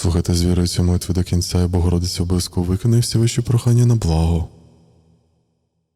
Слухайте з вірою цю молитву до кінця, і Богородиця обов'язково виконає всі ваші прохання на благо.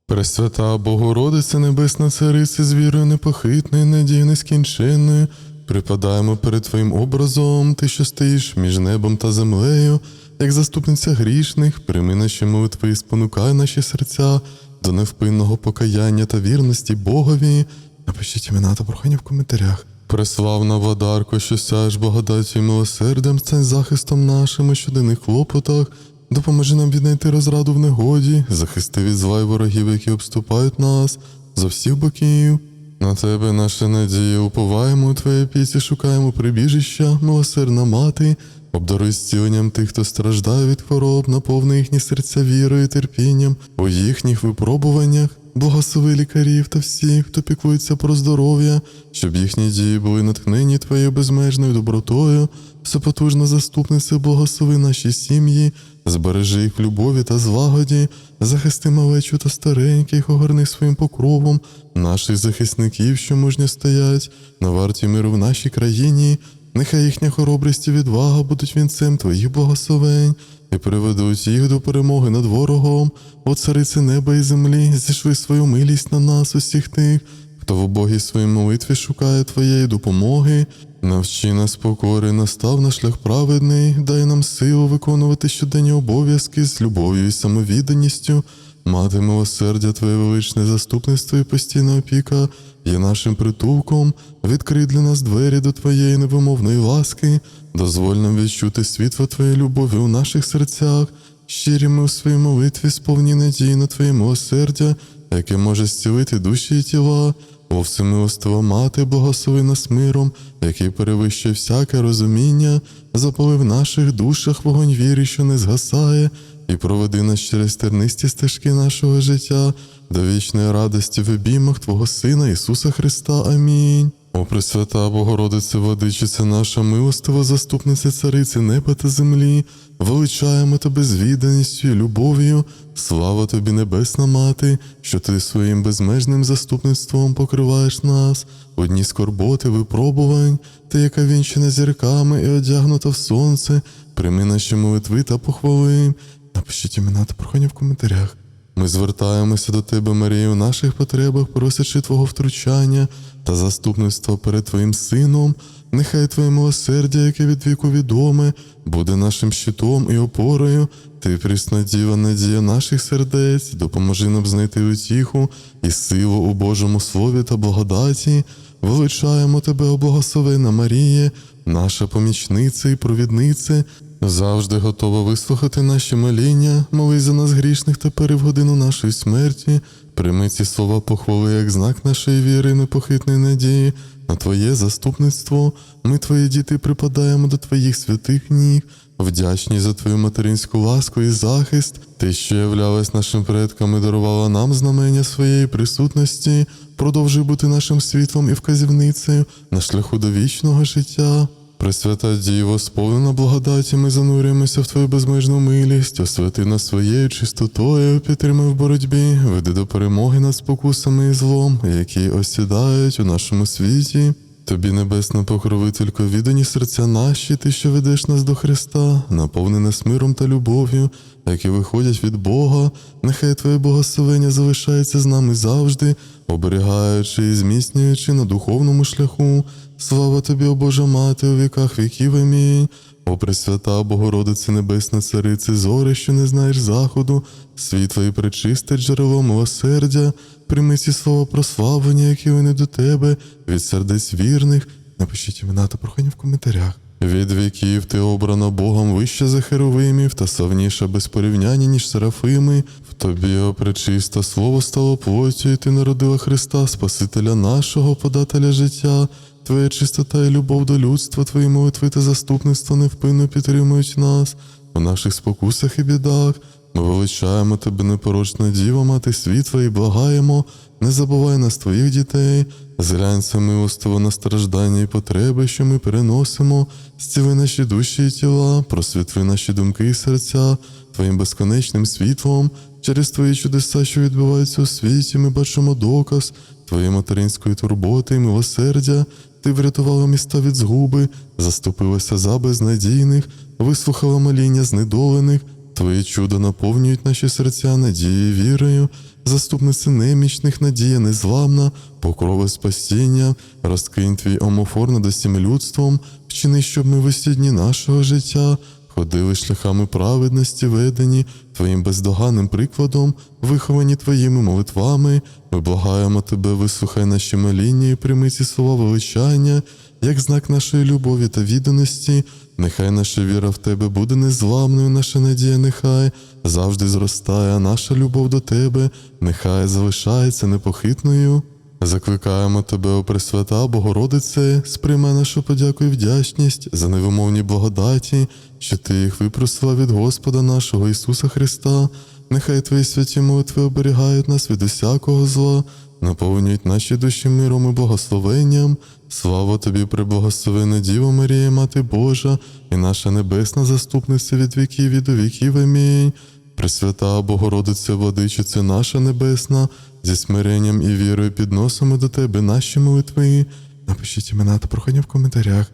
Пресвята Богородице Небесна Царице з вірою непохитною, надією нескінченною, припадаємо перед Твоїм образом, Ти, що стоїш між небом та землею, як заступниця грішних, прийми наші молитви і спонукай наші серця до невпинного покаяння та вірності Богові. Напишіть імена та прохання в коментарях. Преславна водарко, що сяєш благодаті і милосердям, стань захистом нашим у щоденних клопотах, допоможи нам віднайти розраду в негоді, захисти від зла ворогів, які обступають нас з усіх боків. На тебе, наша надія, уповаємо у твоїй піці, шукаємо прибіжища, милосердна мати, обдаруй зціленням тих, хто страждає від хвороб, наповни їхні серця вірою і терпінням у їхніх випробуваннях. Благослови лікарів та всіх, хто піклується про здоров'я, щоб їхні дії були натхнені твоєю безмежною добротою, всепотужна заступниця, благослови наші сім'ї, збережи їх в любові та злагоді, захисти малечу та стареньких, огорни своїм покровом, наших захисників, що мужньо стоять, на варті миру в нашій країні. Нехай їхня хоробрість і відвага будуть вінцем твоїх благословень і приведуть їх до перемоги над ворогом, о цариці неба і землі, зішви свою милість на нас, усіх тих, хто в убогій своїй молитві шукає твоєї допомоги. Навчи нас покори, настав на шлях праведний, дай нам силу виконувати щоденні обов'язки з любов'ю і самовідданістю. Мати милосердя, Твоє величне заступництво і постійна опіка є нашим притулком, відкрий для нас двері до Твоєї невимовної ласки, дозволь нам відчути світло Твоєї любові у наших серцях, щирі ми у своїй молитві, сповні надії на Твоє милосердя, яке може зцілити душі і тіла. О всемилостива мати, благослови нас миром, який перевищує всяке розуміння, запали в наших душах вогонь віри, що не згасає, і проведи нас через тернисті стежки нашого життя до вічної радості в обіймах Твого Сина Ісуса Христа. Амінь. О Пресвята Богородице, Владичице наша, милостива заступниця цариці неба та землі, величаємо тебе з відданістю і любов'ю, слава тобі, Небесна Мати, що ти своїм безмежним заступництвом покриваєш нас, у дні скорботи, випробувань, ти, яка вінчена зірками і одягнута в сонце, прийми наші молитви та похвали. Напишіть імена та прохання в коментарях. Ми звертаємося до Тебе, Марія, у наших потребах, просячи Твого втручання та заступництва перед Твоїм Сином. Нехай Твоє милосердя, яке від віку відоме, буде нашим щитом і опорою. Ти прісна діва, надія наших сердець, допоможи нам знайти утіху і силу у Божому слові та благодаті. Величаємо Тебе, о благословена Маріє, наша помічниця і провідниця, завжди готова вислухати наші моління, молись за нас грішних тепер і в годину нашої смерті. Прийми ці слова похвали як знак нашої віри непохитної надії. На Твоє заступництво ми, Твої діти, припадаємо до Твоїх святих ніг, вдячні за Твою материнську ласку і захист, Ти, що являлась нашим предкам і дарувала нам знамення своєї присутності, продовжуй бути нашим світлом і вказівницею на шляху до вічного життя. Пресвята Діво, сповнена благодаті, ми занурюємося в Твою безмежну милість, освяти нас своєю чистотою, підтримай в боротьбі, веди до перемоги над спокусами і злом, які осідають у нашому світі. Тобі, небесна покровителько, віддані серця наші, ти, що ведеш нас до Христа, наповни нас миром та любов'ю, які виходять від Бога, нехай Твоє благословення залишається з нами завжди, оберігаючи і зміцнюючи на духовному шляху. Слава тобі, о Божа Мати, у віках віків. Амінь. О Пресвята, Богородице Небесна Царице, зори, що не знаєш заходу, світло і пречисте джерело милосердя, прийми ці слова прославлення, які вони до тебе, від сердець вірних. Напишіть імена та прохання в коментарях. Від віків ти обрана Богом вище за херовимів та славніша без порівняння, ніж серафими. В тобі, о пречисте, слово стало плоттю, і ти народила Христа, Спасителя нашого, подателя життя. Твоя чистота і любов до людства, твої молитви та заступництво невпинно підтримують нас у наших спокусах і бідах. Ми величаємо тебе, непорочна діва, мати світла, і благаємо, не забувай нас твоїх дітей, зглянься милостиво на страждання і потреби, що ми переносимо, зціли наші душі і тіла, просвітли наші думки і серця твоїм безконечним світлом. Через твої чудеса, що відбуваються у світі, ми бачимо доказ твоєї материнської турботи і милосердя. Ти врятувала міста від згуби, заступилася за безнадійних, вислухала моління знедолених. Твої чудо наповнюють наші серця надією, вірою, заступниця немічних, надія незламна, покрови спасіння, розкинь твій омофор над усім людством, вчини, щоб ми висідні нашого життя ходили шляхами праведності, ведені твоїм бездоганним прикладом, виховані твоїми молитвами. Ми благаємо тебе, вислухай наші моління і прийми ці слова величання, як знак нашої любові та відданості. Нехай наша віра в тебе буде незламною, наша надія, нехай завжди зростає, наша любов до тебе, нехай залишається непохитною. Закликаємо тебе, о Пресвята Богородице, сприймай нашу подяку і вдячність за невимовні благодаті, що ти їх випросила від Господа нашого Ісуса Христа. Нехай твої святі молитви оберігають нас від усякого зла, наповнюють наші душі миром і благословенням. Слава тобі, преблагословена Діво Марія, Мати Божа, і наша небесна заступниця від віків і до віків. Амінь. Пресвята Богородице, владичице наша небесна, зі смиренням і вірою підносимо до тебе наші молитви. Напишіть імена та прохання в коментарях.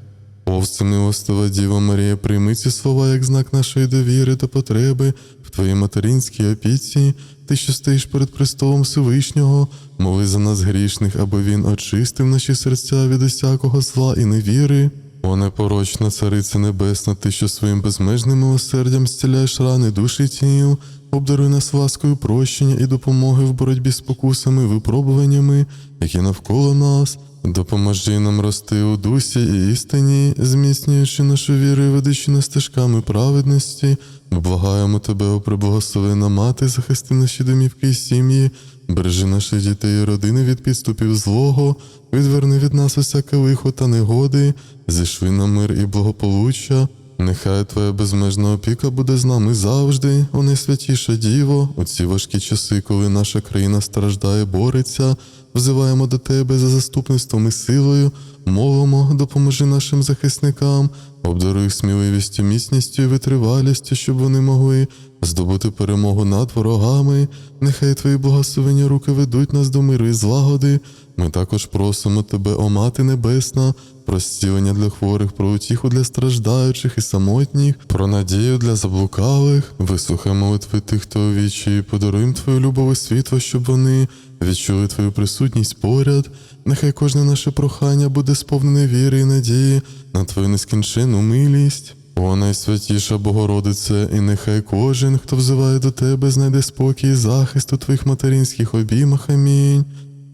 О, всемилостива Діва Марія, прийми ці слова як знак нашої довіри та потреби в твоїй материнській опіці. Ти, що стоїш перед престолом Всевишнього, моли за нас грішних, аби він очистив наші серця від усякого зла і невіри. О непорочна цариця небесна, ти, що своїм безмежним милосердям зціляєш рани душі і тіл, обдаруй нас ласкою прощення і допомоги в боротьбі з покусами випробуваннями, які навколо нас. Допоможи нам рости у дусі і істині, зміцнюючи нашу віру і ведучи нас стежками праведності. Ми благаємо тебе, о преблагословена мати, захисти наші домівки і сім'ї, бережи наших дітей і родини від підступів злого, відверни від нас усяке лихо та негоди, зішви на мир і благополуччя. Нехай Твоя безмежна опіка буде з нами завжди, о найсвятіша Діво, у ці важкі часи, коли наша країна страждає, бореться, взиваємо до Тебе за заступництвом і силою, молимо, допоможи нашим захисникам, обдаруй сміливістю, міцністю і витривалістю, щоб вони могли здобути перемогу над ворогами. Нехай Твої благословені руки ведуть нас до миру і злагоди. Ми також просимо Тебе, о Мати Небесна, про зцілення для хворих, про утіху для страждаючих і самотніх, про надію для заблукалих, вислухай молитви тих, хто у вічі, і подаруй Твою любов і світло, щоб вони відчули Твою присутність поряд. Нехай кожне наше прохання буде сповнене віри і надії на Твою нескінченну милість. О найсвятіша Богородице, і нехай кожен, хто взиває до Тебе, знайде спокій і захист у Твоїх материнських обіймах. Амінь.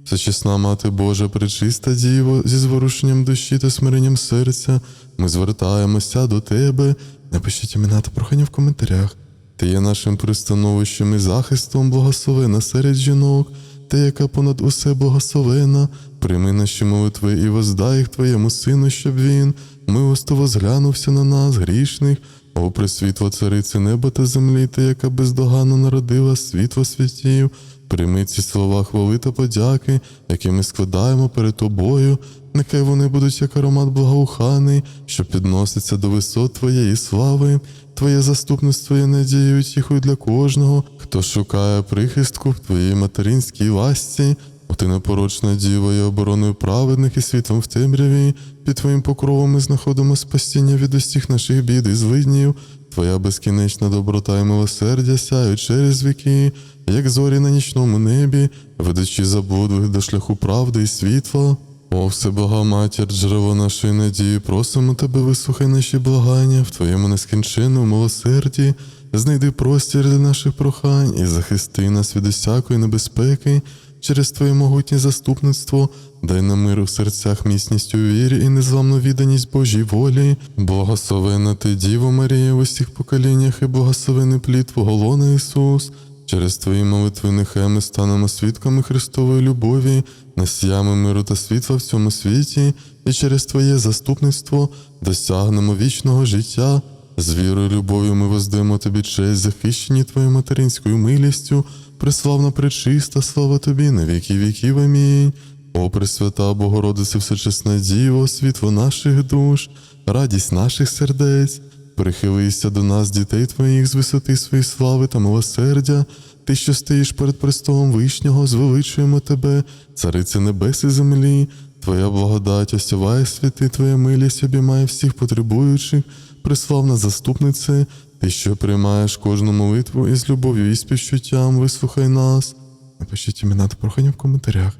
Всечесна Мати Божа, пречиста Діво, зі зворушенням душі та смиренням серця, ми звертаємося до Тебе. Напишіть імена та прохання в коментарях. Ти є нашим пристановищем і захистом, благословена серед жінок, ти, яка понад усе благословена, прийми наші молитви і воздай їх Твоєму Сину, щоб Він милостиво зглянувся на нас, грішних, о пресвітло цариці неба та землі, ти, яка бездоганно народила світло святів. Прийми ці слова хвали та подяки, які ми складаємо перед тобою. Нехай вони будуть як аромат благоуханий, що підноситься до висот Твоєї слави. Твоє заступництво є надією тіхою для кожного, хто шукає прихистку в Твоїй материнській ласці. О, ти непорочна діва і обороною праведних і світлом в темряві. Під Твоїм покровом ми знаходимо спасіння від усіх наших бід і злиднів. Твоя безкінечна доброта і милосердя сяють через віки, як зорі на нічному небі, ведучи заблудлих до шляху правди і світла. О, всебога матір, джерело нашої надії, просимо тебе, вислухай наші благання в твоєму нескінченному милосерді, знайди простір для наших прохань і захисти нас від усякої небезпеки. Через Твоє могутнє заступництво дай нам мир у серцях міцність у вірі і незламну відданість Божій волі. Благословена ти, Діво Марія, в усіх поколіннях, і благословений плід Твого лона Ісус. Через Твої молитви нехай ми станемо свідками Христової любові, носіями миру та світла в цьому світі, і через Твоє заступництво досягнемо вічного життя. З вірою любов'ю ми воздаємо Тобі честь, захищені Твоєю материнською милістю, преславна пречиста, слава Тобі на віки віків. Амінь. О, Пресвята Богородице, всечесна Діво, світло наших душ, радість наших сердець, прихилися до нас, дітей Твоїх, з висоти своєї слави та милосердя. Ти, що стоїш перед престолом Вишнього, звеличуємо Тебе, царице небес і землі. Твоя благодать осяває світи, Твоя милість обіймає всіх потребуючих, приславна заступнице, Ти, що приймаєш кожну молитву із любов'ю і співчуттям, вислухай нас. Напишіть імена та прохання в коментарях.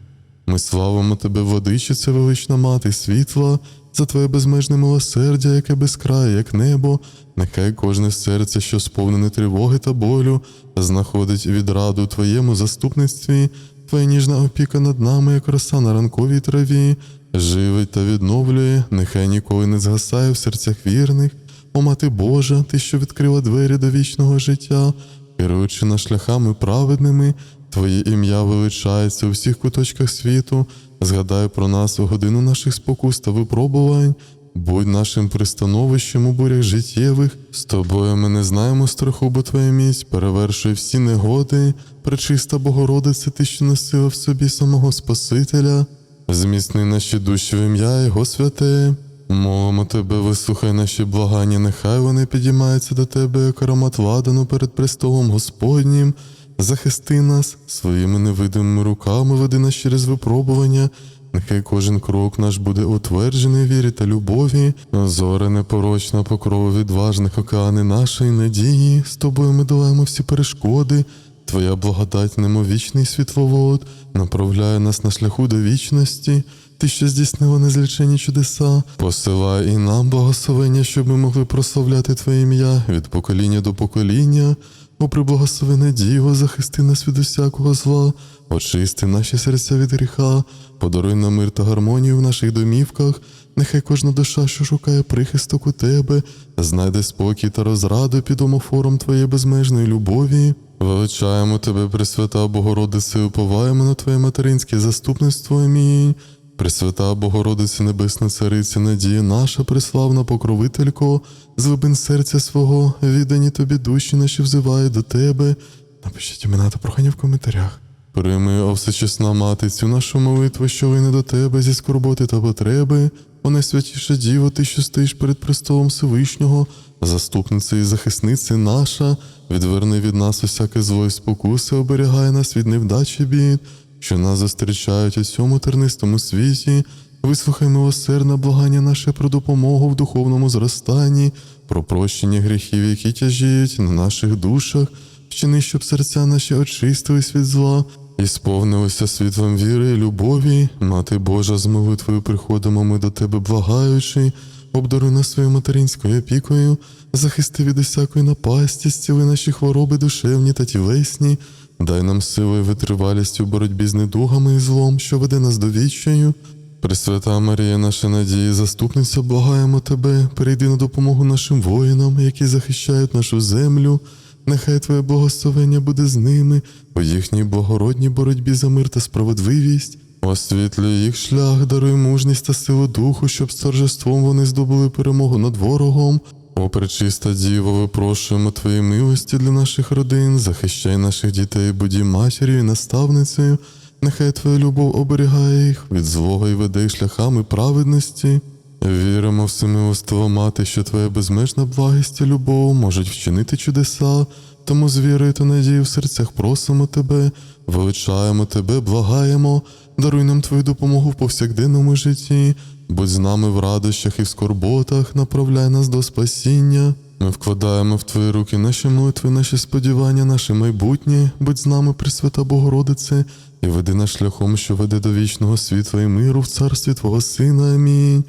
Ми славимо Тебе, владичице, велична мати світла, за Твоє безмежне милосердя, яке безкрає, як небо. Нехай кожне серце, що сповнене тривоги та болю, знаходить відраду у Твоєму заступництві, Твоя ніжна опіка над нами, як роса на ранковій траві, живить та відновлює, нехай ніколи не згасає в серцях вірних. О мати Божа, ти, що відкрила двері до вічного життя, керуючи нас шляхами праведними, Твоє ім'я величається у всіх куточках світу. Згадай про нас у годину наших спокус та випробувань. Будь нашим пристановищем у бурях життєвих. З тобою ми не знаємо страху, бо твоя міць перевершує всі негоди. Пречиста Богородице, ти, що носила в собі самого Спасителя. Зміцни наші душі в ім'я Його святе. Молимо тебе, вислухай наші благання, нехай вони підіймаються до тебе, як аромат ладану перед престолом Господнім. Захисти нас своїми невидимими руками, веди нас через випробування. Нехай кожен крок наш буде утверджений вірі та любові, зоре непорочна покрова відважних океани нашої надії. З тобою ми долаємо всі перешкоди. Твоя благодать, немовічний світловод, направляє нас на шляху до вічності. Ти, що здійснила незлічені чудеса, посилай і нам благословення, щоб ми могли прославляти Твоє ім'я від покоління до покоління. О, приблагословене Діво, захисти нас від усякого зла, очисти наші серця від гріха, подаруй нам мир та гармонію в наших домівках. Нехай кожна душа, що шукає прихисток у тебе, знайде спокій та розраду під омофором Твоєї безмежної любові. Величаємо тебе, Пресвята Богородице, уповаємо на Твоє материнське заступництво. Амінь. Пресвята Богородице Небесна Цариця, надія наша, преславна покровителько, з глибин серця свого, віддані тобі душі наші взивають до тебе. Напишіть імена та прохання в коментарях. Прийми, о всечесна мати, цю нашу молитву, що вийне до тебе зі скорботи та потреби. О найсвятіша Діво, ти, що стоїш перед престолом Всевишнього, заступниця і захисниця наша, відверни від нас усяке зло і спокуси, оберігай нас від невдачі бід що нас зустрічають у цьому тернистому світі. Вислухай милосердне благання наше про допомогу в духовному зростанні, про прощення гріхів, які тяжіють на наших душах, вчини, щоб серця наші очистились від зла і сповнилися світлом віри і любові. Мати Божа, з молитвою приходимо ми до тебе, благаючи, обдаруй нас своєю материнською опікою, захисти від усякої напасті, зціли наші хвороби душевні та тілесні. Дай нам силу і витривалість у боротьбі з недугами і злом, що веде нас до відчаю. Пресвята Марія, наша надія, заступниця, благаємо тебе, перейди на допомогу нашим воїнам, які захищають нашу землю. Нехай Твоє благословення буде з ними у їхній благородній боротьбі за мир та справедливість. Освітлюй їх шлях, даруй мужність та силу духу, щоб з торжеством вони здобули перемогу над ворогом. О, пречиста Діво, випрошуємо Твої милості для наших родин, захищай наших дітей, будь матір'ю і наставницею. Нехай Твоя любов оберігає їх від злого і веде шляхами праведності. Віримо в всемилостиву мати, що Твоя безмежна благість і любов можуть вчинити чудеса, тому з вірою та надією в серцях просимо Тебе, величаємо Тебе, благаємо, даруй нам Твою допомогу в повсякденному житті, будь з нами в радощах і в скорботах, направляй нас до спасіння. Ми вкладаємо в Твої руки наші молитви, наші сподівання, наше майбутнє, будь з нами, Пресвята Богородице, і веди нас шляхом, що веде до вічного світла і миру в царстві Твого Сина. Амінь.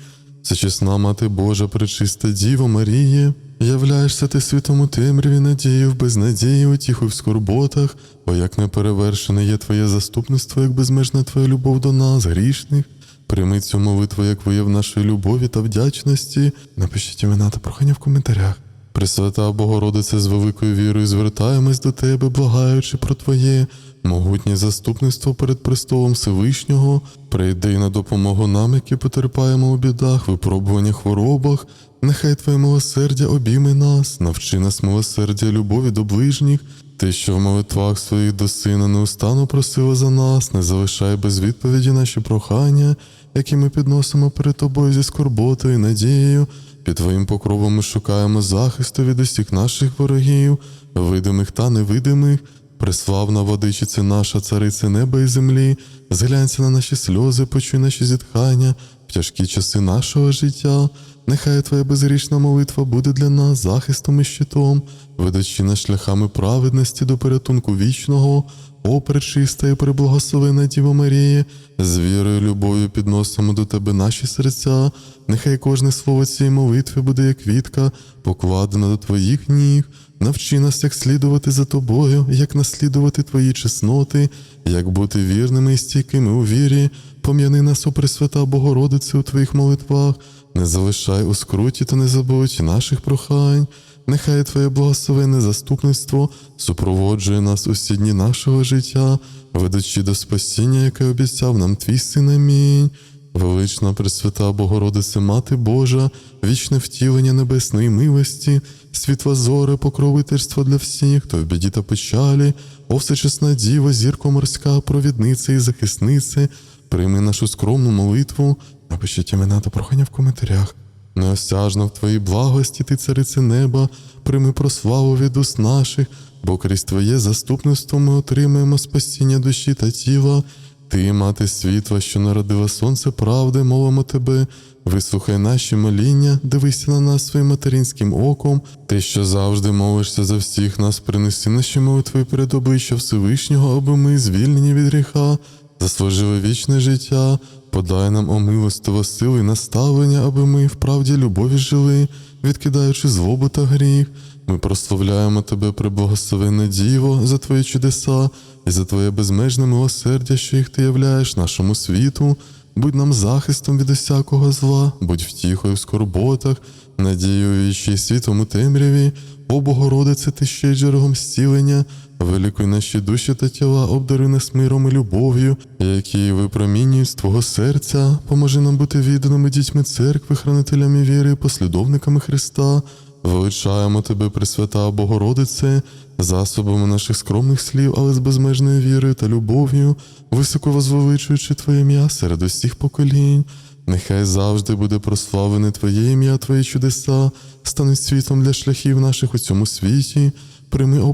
Всечесна Мати Божа, пречиста Діво Маріє, являєшся ти світом у темряві, надії, в безнадії, утіху в скорботах, бо як неперевершене є Твоє заступництво, як безмежна Твоя любов до нас, грішних. Прийми цю молитву як вияв нашої любові та вдячності. Напишіть імена та прохання в коментарях. Пресвята Богородице, з великою вірою звертаємось до Тебе, благаючи про Твоє могутнє заступництво перед престолом Всевишнього. Прийди на допомогу нам, які потерпаємо у бідах, випробуваннях, хворобах. Нехай Твоє милосердя обійме нас, навчи нас милосердя, любові до ближніх. Ти, що в молитвах своїх до сина неустанно просила за нас, не залишай без відповіді наші прохання, які ми підносимо перед тобою зі скорботою і надією. Під Твоїм покровом ми шукаємо захисту від усіх наших ворогів, видимих та невидимих. Преславна водичице наша, царице неба і землі, зглянься на наші сльози, почуй наші зітхання в тяжкі часи нашого життя. Нехай Твоя безгрішна молитва буде для нас захистом і щитом, ведучи нас шляхами праведності до порятунку вічного, о пречиста і преблагословена Діво Марія, з вірою, любов'ю підносимо до Тебе наші серця. Нехай кожне слово цієї молитви буде як квітка, покладена до Твоїх ніг. Навчи нас, як слідувати за тобою, як наслідувати твої чесноти, як бути вірними і стійкими у вірі, пом'яни нас, о Пресвята Богородице, у твоїх молитвах, не залишай у скруті та не забудь наших прохань. Нехай Твоє благословенне заступництво супроводжує нас усі дні нашого життя, ведучи до спасіння, яке обіцяв нам твій син. Амінь. Велична Пресвята Богородице, Мати Божа, вічне втілення небесної милості, світла зоре, покровительство для всіх, хто в біді та печалі, о всечесна Діва, зірко морська, провідниця і захисниця, прийми нашу скромну молитву, напишіть імена та прохання в коментарях. Неосяжно в Твоїй благості, ти, царице неба, прийми прославу від уст наших, бо крізь Твоє заступництво ми отримаємо спасіння душі та тіла. Ти, мати світла, що народила сонце правди, мовимо тебе, вислухай наші моління, дивися на нас своїм материнським оком, ти, що завжди молишся за всіх нас, принеси наші молитви перед обличчя Всевишнього, аби ми, звільнені від гріха, заслужили вічне життя, подай нам о милостиво сили і наставлення, аби ми вправді любові жили, відкидаючи злобу та гріх. Ми прославляємо Тебе, преблагословенне Діво, за Твої чудеса і за Твоє безмежне милосердя, що їх Ти являєш нашому світу. Будь нам захистом від усякого зла, будь втіхою в скорботах, надією вічі світом у темряві, о Богородице, ти ще й джерелом зцілення, великої наші душі та тіла, обдари нас миром і любов'ю, які випромінюють з Твого серця, поможи нам бути відданими дітьми церкви, хранителями віри, послідовниками Христа. Величаємо Тебе, Пресвята Богородице, засобами наших скромних слів, але з безмежною вірою та любов'ю, високо возвеличуючи Твоє ім'я серед усіх поколінь. Нехай завжди буде прославлене Твоє ім'я, Твої чудеса, стануть світом для шляхів наших у цьому світі. Прийми, о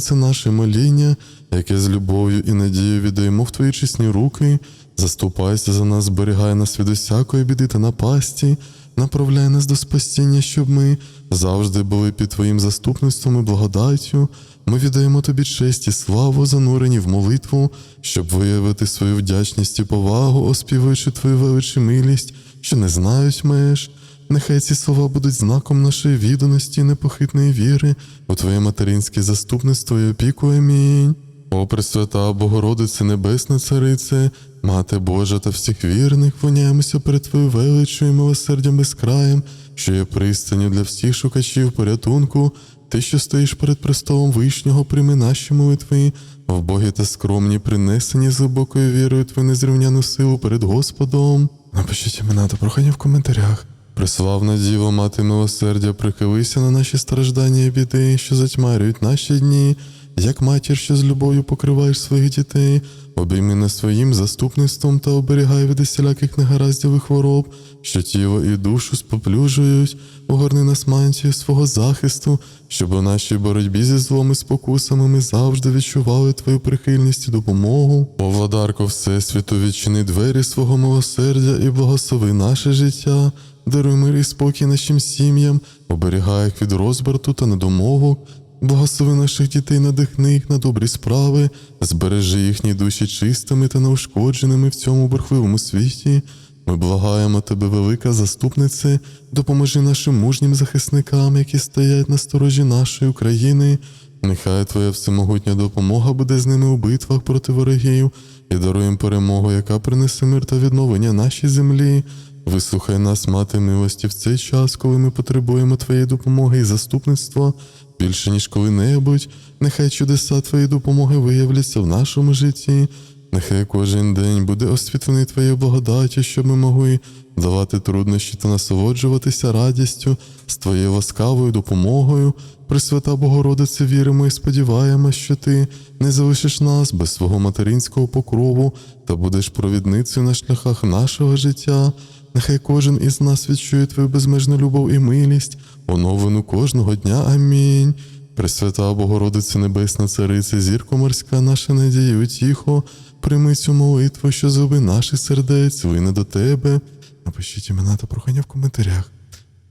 це наше моління, яке з любов'ю і надією віддаємо в Твої чесні руки. Заступайся за нас, зберігай нас від усякої біди та напасті, направляй нас до спасіння, щоб ми завжди були під Твоїм заступництвом і благодаттю. Ми віддаємо Тобі честь і славу, занурені в молитву, щоб виявити свою вдячність і повагу, оспівуючи Твою величу милість, що не знають меж. Нехай ці слова будуть знаком нашої відданості і непохитної віри у Твоє материнське заступництво і опіку. Амінь. О Пресвята Богородице Небесна Царице, Мати Божа та всіх вірних, воняємося перед Твоєю величою і милосердям безкраєм, що є пристанню для всіх шукачів порятунку. Ти, що стоїш перед престолом Вишнього, прийми наші молитви, в Богі та скромні, принесені з глибокою вірою Твою незрівняну силу перед Господом. Напишіть імена та прохання в коментарях. Приславна Діво, мати милосердя, прихилися на наші страждання і біди, що затьмарюють наші дні, як матір, що з любов'ю покриваєш своїх дітей, обійми нас своїм заступництвом та оберігай від усіляких негараздів і хвороб, що тіло і душу споплюжують, огорни нас мантію свого захисту, щоб у нашій боротьбі зі злом і спокусами ми завжди відчували Твою прихильність і допомогу. О, владарко Всесвіту, відчини двері свого милосердя і благослови наше життя. Даруй мир і спокій нашим сім'ям, оберігай їх від розбрату та недомовок, благослови наших дітей, надихни їх на добрі справи, збережи їхні душі чистими та неушкодженими в цьому бурхливому світі. Ми благаємо тебе, велика заступнице, допоможи нашим мужнім захисникам, які стоять на сторожі нашої України. Нехай Твоя всемогутня допомога буде з ними у битвах проти ворогів і даруй їм перемогу, яка принесе мир та відновлення нашій землі. Вислухай нас, мати милості, в цей час, коли ми потребуємо Твоєї допомоги і заступництва більше ніж коли-небудь. Нехай чудеса Твоєї допомоги виявляться в нашому житті. Нехай кожен день буде освітлений Твоєю благодаттю, щоб ми могли давати труднощі та насолоджуватися радістю з Твоєю ласкавою допомогою. Пресвята Богородице, віримо і сподіваємось, що Ти не залишиш нас без свого материнського покрову та будеш провідницею на шляхах нашого життя. Нехай кожен із нас відчує Твою безмежну любов і милість, оновлену кожного дня. Амінь. Пресвята Богородице Небесна Царице, зірко морська, наша надія, утіхо, прийми цю молитву, що зуби наших сердець, вине до тебе. Напишіть імена та прохання в коментарях.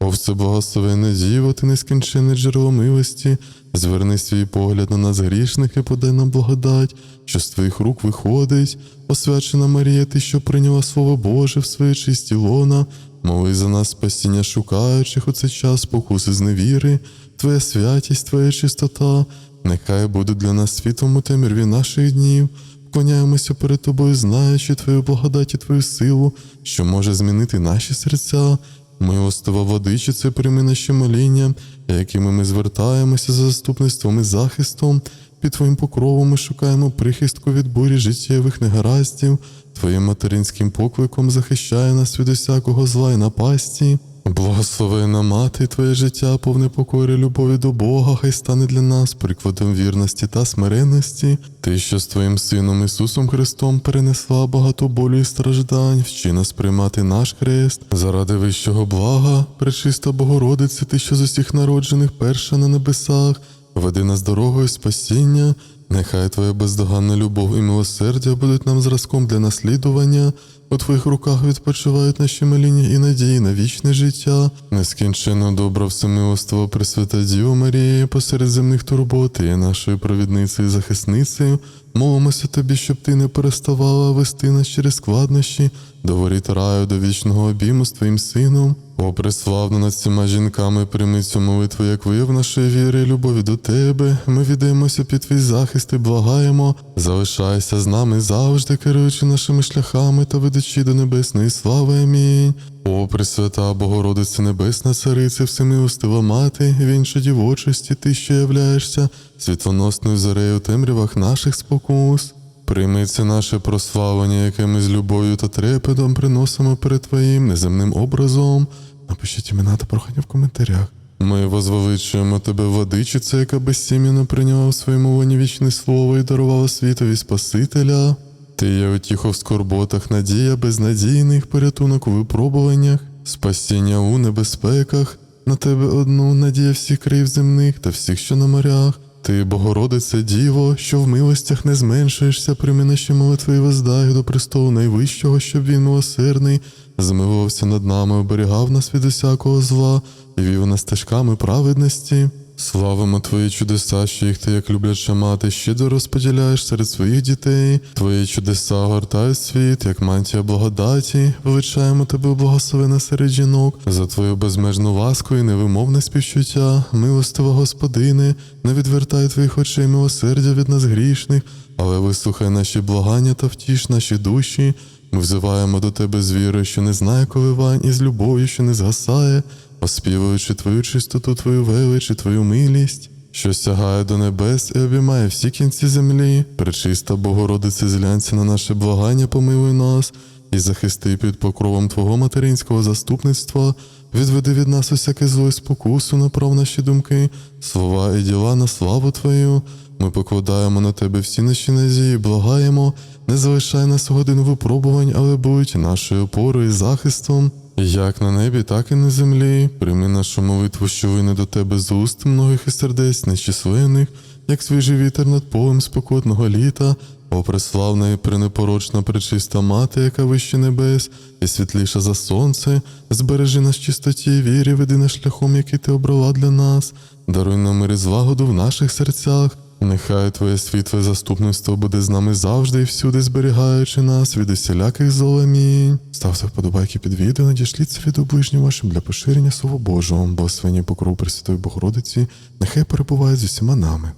О, все благословенне Діво, ти нескінченне джерело милості, зверни свій погляд на нас грішних і подай нам благодать, що з твоїх рук виходить. Освячена Марія, ти, що прийняла Слово Боже в своє чисті лона, моли за нас спасіння шукаючих у цей час спокуси з невіри, Твоя святість, Твоя чистота, нехай будуть для нас світом у темряві наших днів. Вклоняємося перед тобою, знаючи Твою благодать і Твою силу, що може змінити наші серця. Милостива владичице, прийми наші моління, якими ми звертаємося за заступництвом і захистом. Під Твоїм покровом ми шукаємо прихистку від бурі життєвих негараздів. Твоїм материнським покликом захищає нас від усякого зла і напасті. Благословена мати, Твоє життя, повне покори, любові до Бога, хай стане для нас прикладом вірності та смиренності. Ти, що з Твоїм Сином Ісусом Христом перенесла багато болю і страждань, вчи нас приймати наш хрест заради вищого блага, пречиста Богородице, Ти, що з усіх народжених перша на небесах, веди нас дорогою спасіння. Нехай Твоя бездоганна любов і милосердя будуть нам зразком для наслідування. У Твоїх руках відпочивають наші моління і надії на вічне життя. Нескінченно добра всемилоство Пресвята Діво Марія, посеред земних турбот, є нашою провідницею і захисницею. Молимося тобі, щоб ти не переставала вести нас через складнощі, до воріт раю, до вічного обійму з твоїм сином. О, преславно над всіма жінками, прийми цю молитву, як вияв нашої віри і любові до тебе. Ми віддаємося під твій захист і благаємо. Залишайся з нами завжди, керуючи нашими шляхами та ведучи до небесної слави. Амінь. О, Пресвята Богородице Небесна Царице, всемилостива мати, вінча дівочості, ти, що являєшся світлоносною зорею у темрявах наших спокус. Прийми це наше прославлення, яке ми з любов'ю та трепетом приносимо перед Твоїм неземним образом. Напишіть імена та прохання в коментарях. Ми возвеличуємо тебе, владичице, яка безсім'яно прийняла в своєму лоні вічне слово і дарувала світові Спасителя. Ти є утіхо в скорботах, надія безнадійних, порятунок у випробуваннях, спасіння у небезпеках, на тебе одну надія всіх країв земних та всіх, що на морях. Ти, Богородице, Діво, що в милостях не зменшуєшся, прийми наші молитви і воздай до престолу найвищого, щоб він милосердний, змилувався над нами, оберігав нас від усякого зла вів нас стежками праведності. Славимо Твої чудеса, що їх ти, як любляча мати, щедро розподіляєш серед своїх дітей. Твої чудеса гортають світ, як мантія благодаті. Величаємо тебе, благословена серед жінок, за твою безмежну ласку і невимовне співчуття, милостива Господине, не відвертай твоїх очей милосердя від нас грішних, але вислухай наші благання та втіш наші душі. Ми взиваємо до тебе з вірою, що не знає коливань, і з любов'ю, що не згасає, оспівуючи твою чистоту, твою велич і твою милість, що сягає до небес і обіймає всі кінці землі. Пречиста Богородице, зглянься на наше благання, помилуй нас і захисти під покровом Твого материнського заступництва, відведи від нас усяке зло і спокусу, направ наші думки, слова і діла на славу Твою. Ми покладаємо на тебе всі наші надії, благаємо, не залишай нас у годину випробувань, але будь нашою опорою і захистом. Як на небі, так і на землі. Прийми нашу молитву, що вине до тебе з уст многих і сердець нечисленних, як свіжий вітер над полем спекотного літа, о преславна і пренепорочна пречиста мати, яка вище небес, і світліша за сонце, збережи нас чистоті і вірі, веди нас шляхом, який ти обрала для нас, даруй нам мир і злагоду в наших серцях. Нехай Твоє світле заступництво буде з нами завжди і всюди зберігаючи нас від усіляких зол. Амінь. Ставте вподобайки під відео, надішліть це відео ближнім вашим для поширення Слова Божого, бо свині покров Пресвятої Богородиці, нехай перебувають з усіма нами.